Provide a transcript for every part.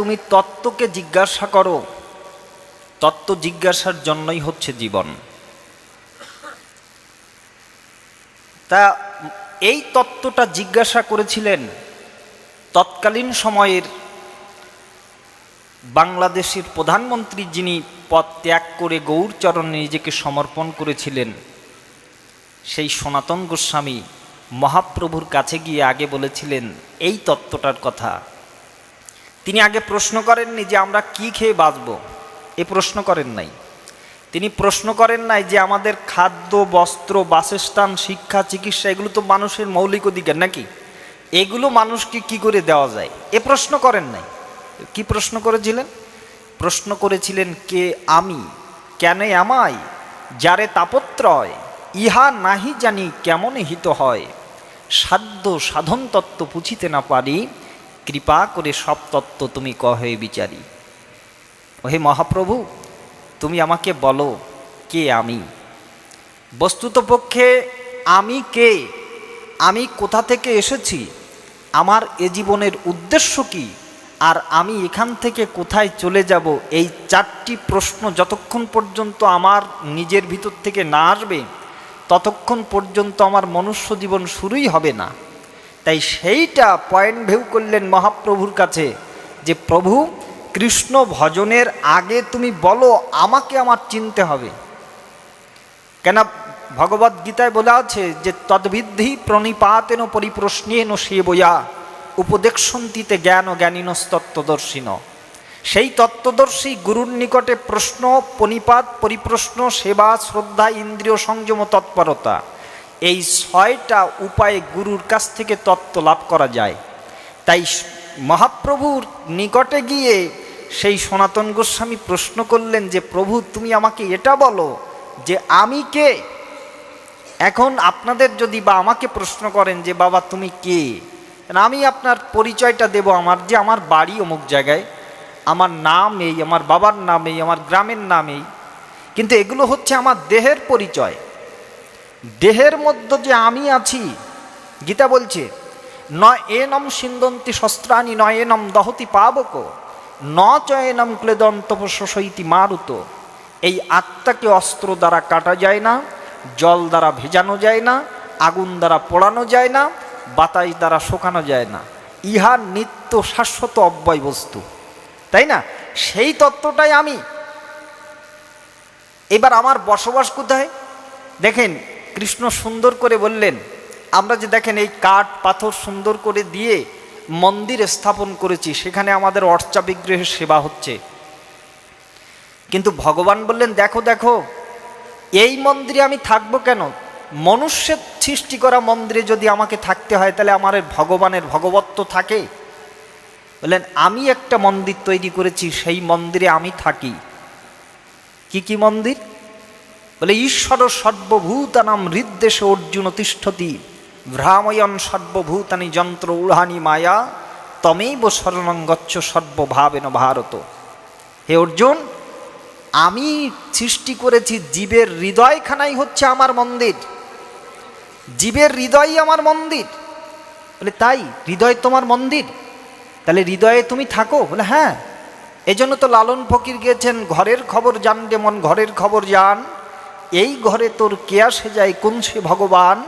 তুমি তত্ত্বকে জিজ্ঞাসা করো। তত্ত্ব জিজ্ঞাসার জন্যই হচ্ছে জীবন। তা এই তত্ত্বটা জিজ্ঞাসা করেছিলেন তৎকালীন সময়ের বাংলাদেশের প্রধানমন্ত্রী যিনি পদ ত্যাগ করে গৌরচরণে নিজেকে সমর্পণ করেছিলেন, সেই সনাতন গোস্বামী মহাপ্রভুর কাছে গিয়ে আগে বলেছিলেন, এই তত্ত্বটার কথা। তিনি আগে প্রশ্ন করেননি যে আমরা কি খেয়ে বাঁচব। এ প্রশ্ন করেন নাই। তিনি প্রশ্ন করেন নাই যে আমাদের খাদ্য, বস্ত্র, বাসস্থান, শিক্ষা, চিকিৎসা, এগুলো তো মানুষের মৌলিক অধিকার নাকি? এগুলো মানুষকে কি করে দেওয়া যায়? এ প্রশ্ন করেন নাই। কি প্রশ্ন করেছিলেন? প্রশ্ন করেছিলেন, কে আমি? কেন আমায়? যারে তাপত্রয়? ইহা নাহি জানি কেমন হিত হয়? সাধ্য সাধন তত্ত্ব পুছিতে না পারি কৃপা করে সব তত্ত্ব তুমি কহে বিচারি। ওহে মহাপ্রভু, তুমি আমাকে বলো, কে আমি? বস্তুত পক্ষে আমি কে? আমি কোথা থেকে এসেছি? আমার এ জীবনের উদ্দেশ্য কি? আর আমি এখান থেকে কোথায় চলে যাব? এই চারটি প্রশ্ন যতক্ষণ পর্যন্ত আমার নিজের ভিতর থেকে না আসবে, ততক্ষণ পর্যন্ত আমার মনুষ্য জীবন শুরুই হবে না। তাই সেইটা পয়েন্ট ভেউ করলেন মহাপ্রভুর কাছে যে, প্রভু, কৃষ্ণ ভজনের আগে তুমি বলো, আমাকে আমার চিনতে হবে। কেন ভগবদ গীতায় বলা আছে যে, তদ্বিদ্ধি প্রণিপাতেন পরিপ্রশ্নেন সেবয়া, উপদেক্ষন্তিতে জ্ঞান ও জ্ঞানীনস্তত্ত্বদর্শিন সেই তত্ত্বদর্শী গুরুর নিকটে প্রশ্ন পণিপাত পরিপ্রশ্ন, সেবা, শ্রদ্ধা, ইন্দ্রিয় সংযম, তৎপরতা। এই ছয়টা উপায়ে গুরুর কাছ থেকে তত্ত্ব লাভ করা যায়। তাই মহাপ্রভুর নিকটে গিয়ে সেই সনাতন গোস্বামী প্রশ্ন করলেন যে, প্রভু, তুমি আমাকে এটা বলো যে, আমি কে? এখন আপনাদের যদি বা আমাকে প্রশ্ন করেন যে, বাবা, তুমি কে? আমি আপনার পরিচয়টা দেব আমার যে, আমার বাড়ি অমুক জায়গায়। আমার নাম এই, আমার বাবার নাম এই, আমার গ্রামের নাম এই। কিন্তু এগুলো হচ্ছে আমার দেহের পরিচয়। দেহের মধ্যে যে আমি আছি, গীতা বলছে ন এনম সিন্দন্তি শস্ত্রাণী ন এনম দহতি পাবক, ন চ এনম ক্লেদন্তপশৈতি মারুত। এই আত্মাকে অস্ত্র দ্বারা কাটা যায় না, জল দ্বারা ভেজানো যায় না, আগুন দ্বারা পোড়ানো যায় না, বাতাস দ্বারা শোকানো যায় না। ইহা নিত্য শাশ্বত অব্যয় বস্তু। তাই না? সেই তত্ত্বটাই আমি। এবার আমার বসবাস কোথায়? দেখেন কৃষ্ণ সুন্দর করে বললেন, আমরা যে দেখেন এই কাঠ পাথর সুন্দর করে দিয়ে মন্দির স্থাপন করেছি, সেখানে আমাদের অর্চা বিগ্রহের সেবা হচ্ছে। কিন্তু ভগবান বললেন, দেখো দেখো, এই মন্দিরে আমি থাকব কেন? মনুষ্যের সৃষ্টি করা মন্দিরে যদি আমাকে থাকতে হয়, তাহলে আমার ভগবানের ভগবত্ব থাকে? বললেন, আমি একটা মন্দির তৈরি করেছি, সেই মন্দিরে আমি থাকি। কি কি মন্দির? বলে, ঈশ্বর সর্বভূতানাম হৃদ্দেশে অর্জুন তিষ্ঠতি। ভ্রাময়ন সর্বভূতানি যন্ত্র উড়ানি মায়া। তমেব শরণং গচ্ছ সর্বভাবেন ভারত। হে অর্জুন, আমি সৃষ্টি করেছি জীবের হৃদয়খানাই হচ্ছে আমার মন্দির। জীবের হৃদয়ই আমার মন্দির। বলে, তাই? হৃদয় তোমার মন্দির? তাহলে হৃদয়ে তুমি থাকো। বলে হ্যাঁ। এজন্য তো লালন ফকির গিয়েছেন ঘরের খবর জান যেমন ঘরের খবর জান এই ঘরে তোর কে আসে যায় কোন সে ভগবান?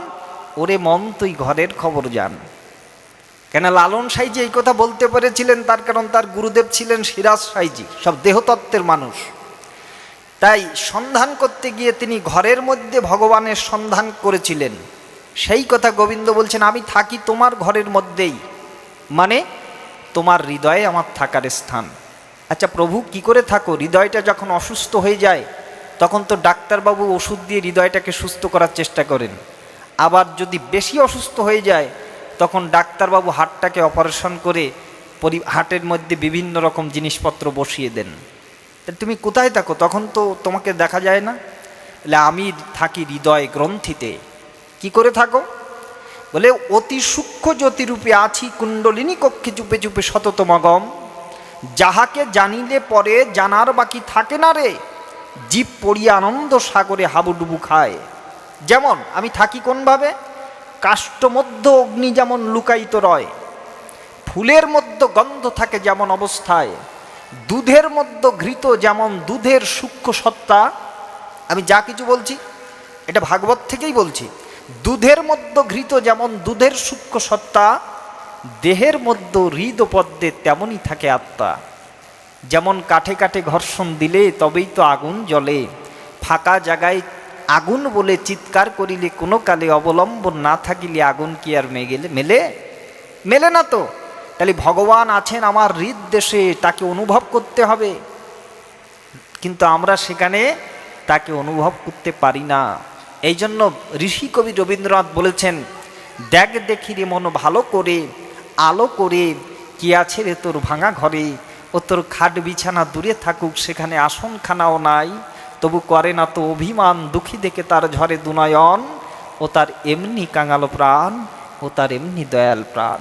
ওরে মন তুই ঘরের খবর জান। কেন লালন সাইজি এই কথা বলতে পেরেছিলেন, তার কারণ তার গুরুদেব ছিলেন সিরাজ সাইজি সব দেহতত্ত্বের মানুষ। তাই সন্ধান করতে গিয়ে তিনি ঘরের মধ্যে ভগবানের সন্ধান করেছিলেন। সেই কথা গোবিন্দ বলছেন, আমি থাকি তোমার ঘরের মধ্যেই। মানে তোমার হৃদয়ে আমার থাকার স্থান। আচ্ছা প্রভু, কি করে থাকো? হৃদয়টা যখন অসুস্থ হয়ে যায় তখন তো ডাক্তারবাবু ওষুধ দিয়ে হৃদয়টাকে সুস্থ করার চেষ্টা করেন। আবার যদি বেশি অসুস্থ হয়ে যায়, তখন ডাক্তারবাবু হাটটাকে অপারেশন করে পরি, হাটের মধ্যে বিভিন্ন রকম জিনিসপত্র বসিয়ে দেন। তুমি কোথায় থাকো? তখন তো তোমাকে দেখা যায় না। বলে আমি থাকি হৃদয় গ্রন্থিতে। কি করে থাকো? বলে, অতি সূক্ষ্ম জ্যোতিরূপে আছি কুণ্ডলিনী কক্ষে চুপে চুপে শততমগম যাহাকে জানিলে পরে জানার বাকি থাকে না রে। জীব পড়িয়া আনন্দ সাগরে হাবুডুবু খায়। যেমন, আমি থাকি কোনভাবে কাষ্টমধ্য অগ্নি যেমন লুকায়িত রয়। ফুলের মধ্যে গন্ধ থাকে যেমন অবস্থায়। দুধের মধ্যে ঘৃত যেমন দুধের সূক্ষ্ম সত্তা। আমি যা কিছু বলছি, এটা ভাগবত থেকেই বলছি। দুধের মধ্যে ঘৃত যেমন দুধের সূক্ষ্ম সত্তা, দেহের মধ্যে হৃদপদ্মে তেমনই থাকে আত্মা। যেমন কাঠে কাঠে ঘর্ষণ দিলে তবেই তো আগুন জ্বলে। ফাঁকা জায়গায় আগুন বলে চিৎকার করিলে কোনো কালে অবলম্বন না থাকিলে আগুন কি আর মেগেলে মেলে? মেলে না তো। তাহলে ভগবান আছেন আমার হৃদ দেশে, তাকে অনুভব করতে হবে। কিন্তু আমরা সেখানে তাকে অনুভব করতে পারি না। এই জন্য ঋষি কবি রবীন্দ্রনাথ বলেছেন, দেখ দেখি রে মন ভালো করে, আলো করে, কি আছে রে তোর ভাঙা ঘরে? ও তোর খাট বিছানা দূরে থাকুক, সেখানে আসনখানাও নাই। তবু করে না তো অভিমান, দুঃখী দেখে তার ঝরে দুনায়ন, ও তার এমনি কাঙাল প্রাণ, ও তার এমনি দয়াল প্রাণ।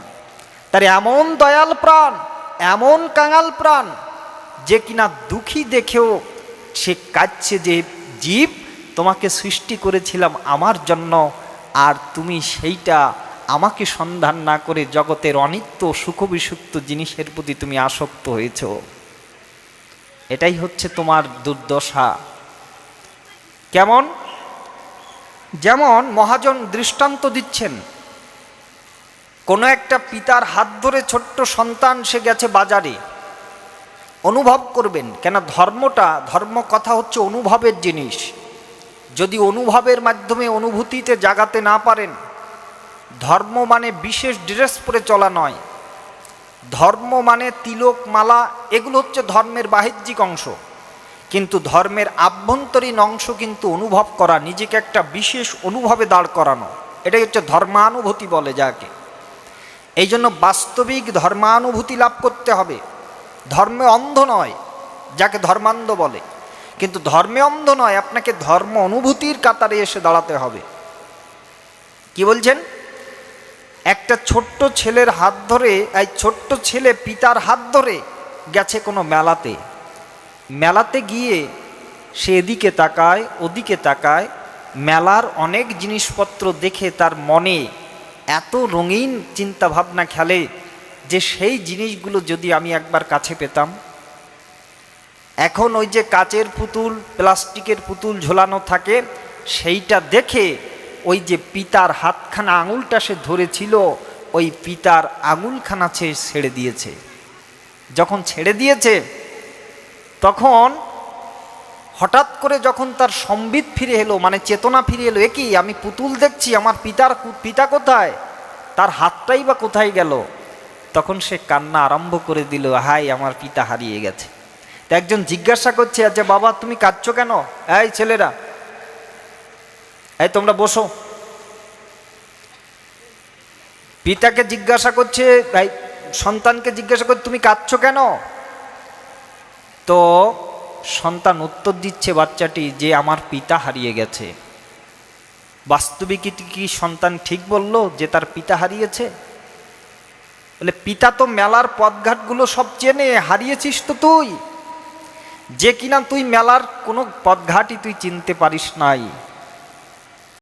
তার এমন দয়াল প্রাণ, এমন কাঙাল প্রাণ, যে কিনা দুঃখী দেখেও সে কাচ্ছে যে, জীব, তোমাকে সৃষ্টি করেছিলাম আমার জন্য, আর তুমি সেইটা আমাকে সন্ধান না করে জগতের অনিত্য সুখবিসুক্ত জিনিসের প্রতি তুমি আসক্ত হয়েছ। এটাই হচ্ছে তোমার দুর্দশা। কেমন? যেমন মহাজন দৃষ্টান্ত দিচ্ছেন, কোনো একটা পিতার হাত ধরে ছোট্ট সন্তান সে গেছে বাজারে। অনুভব করবেন, কেন ধর্মটা ধর্ম কথা হচ্ছে অনুভবের জিনিস। যদি অনুভবের মাধ্যমে অনুভূতিতে জাগাতে না পারেন ধর্ম মানে বিশেষ ড্রেস পরে চলা নয়। ধর্ম মানে তিলক, মালা, এগুলো হচ্ছে ধর্মের বাহ্যিক অংশ। কিন্তু ধর্মের আভ্যন্তরীণ অংশ কিন্তু অনুভব করা, নিজেকে একটা বিশেষ অনুভবে দাঁড় করানো। এটাই হচ্ছে ধর্মানুভূতি বলে যাকে। এই জন্য বাস্তবিক ধর্মানুভূতি লাভ করতে হবে। ধর্মে অন্ধ নয়, যাকে ধর্মান্ধ বলে। কিন্তু ধর্মে অন্ধ নয়, আপনাকে ধর্ম অনুভূতির কাতারে এসে দাঁড়াতে হবে। কি বলছেন? একটা ছোট্ট ছেলের হাত ধরে, এই ছোট্ট ছেলে পিতার হাত ধরে গেছে কোনো মেলাতে। মেলাতে গিয়ে সে এদিকে তাকায়, ওদিকে তাকায়, মেলার অনেক জিনিসপত্র দেখে তার মনে এত রঙিন চিন্তাভাবনা খেলে যে সেই জিনিসগুলো যদি আমি একবার কাছে পেতাম। এখন ওই যে কাচের পুতুল, প্লাস্টিকের পুতুল ঝোলানো থাকে, সেইটা দেখে ওই যে পিতার হাতখানা আঙুলটা সে ধরেছিল, ওই পিতার আঙুলখানা সে ছেড়ে দিয়েছে। যখন ছেড়ে দিয়েছে, তখন হঠাৎ করে যখন তার সম্বিত ফিরে এলো মানে চেতনা ফিরে এলো একই আমি পুতুল দেখছি, আমার পিতার পিতা কোথায়? তার হাতটাই বা কোথায় গেল? তখন সে কান্না আরম্ভ করে দিল হাই আমার পিতা হারিয়ে গেছে। তো একজন জিজ্ঞাসা করছে আচ্ছা বাবা, তুমি কাঁদছো কেন? এই ছেলেরা এই, তোমরা বসো। পিতাকে জিজ্ঞাসা করছে এই সন্তানকে জিজ্ঞাসা করছে, তুমি কাঁদছো কেন? তো সন্তান উত্তর দিচ্ছে বাচ্চাটি যে, আমার পিতা হারিয়ে গেছে। বাস্তবিক কি সন্তান ঠিক বলল যে, তার পিতা হারিয়েছে? বলে, পিতা তো মেলার পথঘাটগুলো সব চেনে, হারিয়েছিস তো তুই। যে কিনা তুই মেলার কোনো পথঘাটই তুই চিনতে পারিস নাই।